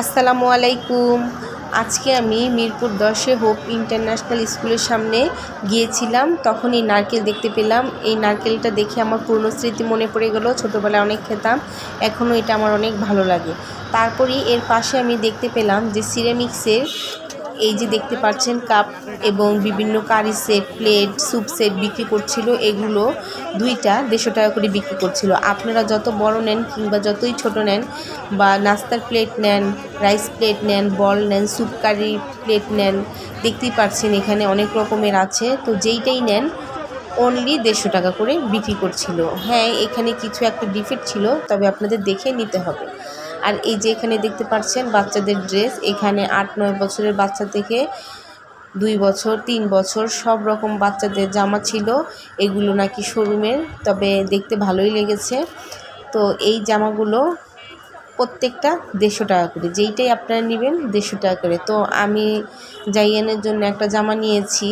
আসসালামু আলাইকুম। আজকে আমি মিরপুর দশে হোপ ইন্টারন্যাশনাল স্কুলের সামনে গিয়েছিলাম। তখন এই নারকেল দেখতে পেলাম। এই নারকেলটা দেখে আমার পুরনো স্মৃতি মনে পড়ে গেল। ছোটোবেলায় অনেক খেতাম। এখনও এটা আমার অনেক ভালো লাগে। তারপরেই এর পাশে আমি দেখতে পেলাম যে সিরামিক্সের এই যে দেখতে পাচ্ছেন কাপ এবং বিভিন্ন curry set, plate, soup set বিক্রি করছিল। এগুলো দুইটা দেড়শো টাকা করে বিক্রি করছিল। আপনারা যত বড় নেন কিংবা যতই ছোট নেন বা নাস্তার প্লেট নেন, রাইস প্লেট নেন, বল নেন, স্যুপ কারি প্লেট নেন, দেখতেই পাচ্ছেন এখানে অনেক রকমের আছে। তো যেইটাই নেন অনলি দেড়শো টাকা করে বিক্রি করছিল। হ্যাঁ এখানে কিছু একটা ডিফেক্ট ছিল, তবে আপনাদের দেখে নিতে হবে। আর এই যে এখানে দেখতে পাচ্ছেন বাচ্চাদের ড্রেস, এখানে আট, নয় বছরের বাচ্চা থেকে দুই বছর, তিন বছর, সব রকম বাচ্চাদের জামা ছিল। এগুলো নাকি শোরুমের, তবে দেখতে ভালোই লেগেছে। তো এই জামাগুলো প্রত্যেকটা দেড়শো টাকা করে, যেইটাই আপনারা নেবেন দেড়শো টাকা করে। তো আমি জাইয়ানের জন্য একটা জামা নিয়েছি।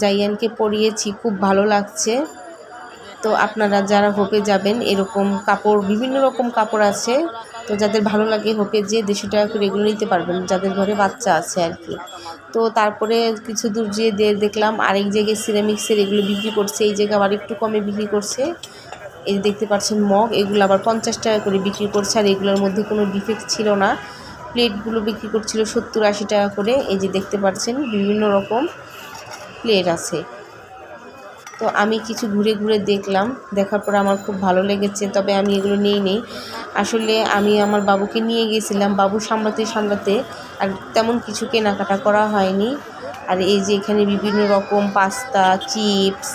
জাইয়ানকে পরিয়েছি, খুব ভালো লাগছে। তো আপনারা যারা হোপে যাবেন, এরকম কাপড়, বিভিন্ন রকম কাপড় আছে, তো যাদের ভালো লাগে হোপে যে দেড়শো টাকা করে এগুলো নিতে পারবেন, যাদের ঘরে বাচ্চা আছে আর কি। তো তারপরে কিছু দূর যেয়ে দেখলাম আরেক জায়গায় সিরামিক্সের এগুলো বিক্রি করছে, এই জায়গায় আবার একটু কমে বিক্রি করছে। এই দেখতে পাচ্ছেন মগ, এগুলো আবার পঞ্চাশ টাকা করে বিক্রি করছে, আর এগুলোর মধ্যে কোনো ডিফেক্ট ছিল না। প্লেটগুলো বিক্রি করছিল সত্তর আশি টাকা করে, এই যে দেখতে পাচ্ছেন বিভিন্ন রকম প্লেট আছে। তো আমি কিছু ঘুরে ঘুরে দেখলাম, দেখার পর আমার খুব ভালো লেগেছে, তবে আমি এগুলো নিই নেই আসলে আমি আমার বাবুকে নিয়ে গিয়েছিলাম বাবু সামলাতে সামলাতে আর তেমন কিছু কেনাকাটা করা হয়নি। আর এই যে এখানে বিভিন্ন রকম পাস্তা, চিপস,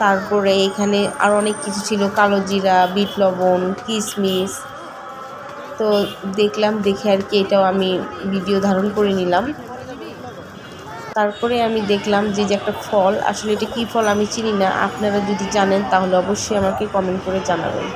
তারপরে এখানে আর অনেক কিছু ছিল, কালো জিরা, বিট লবণ কিশমিশ তো দেখলাম, দেখে আর কি এটাও আমি ভিডিও ধারণ করে নিলাম। তারপরে আমি দেখলাম যে যে একটা ফল, আসলে এটা কী ফল আমি চিনি না, আপনারা যদি জানেন তাহলে অবশ্যই আমাকে কমেন্ট করে জানাবেন।